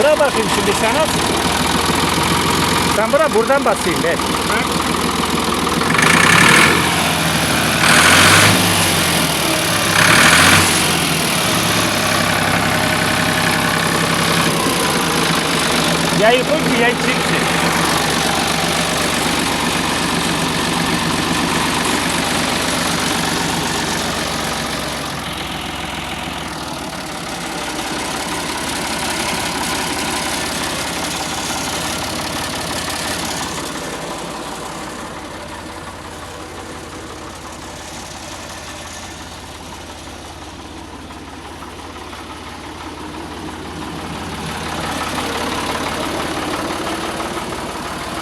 Bırak bakayım şimdi sana. Sen bırak buradan basayım ben. Yayı koy ki yay çıksın.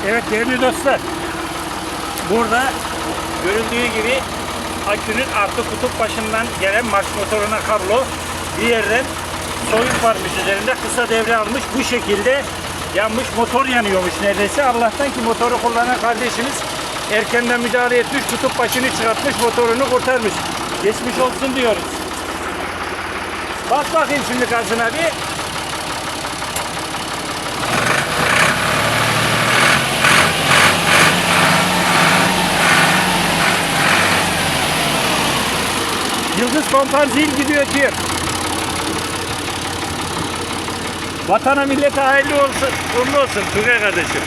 Evet değerli dostlar. Burada görüldüğü gibi akünün arka kutup başından gelen marş motoruna kablo bir yerden soyut varmış üzerinde kısa devre almış. Bu şekilde yanmış motor yanıyormuş neredeyse. Allah'tan ki motoru kullanan kardeşimiz erkenden müdahale etmiş. Kutup başını çıkartmış motorunu kurtarmış. Geçmiş olsun diyoruz. Bak bakayım şimdi gazına bir. Yıldız Kompan zil gidiyor diyor. Vatana millete hayırlı olsun, uğurlu olsun Tugay kardeşim.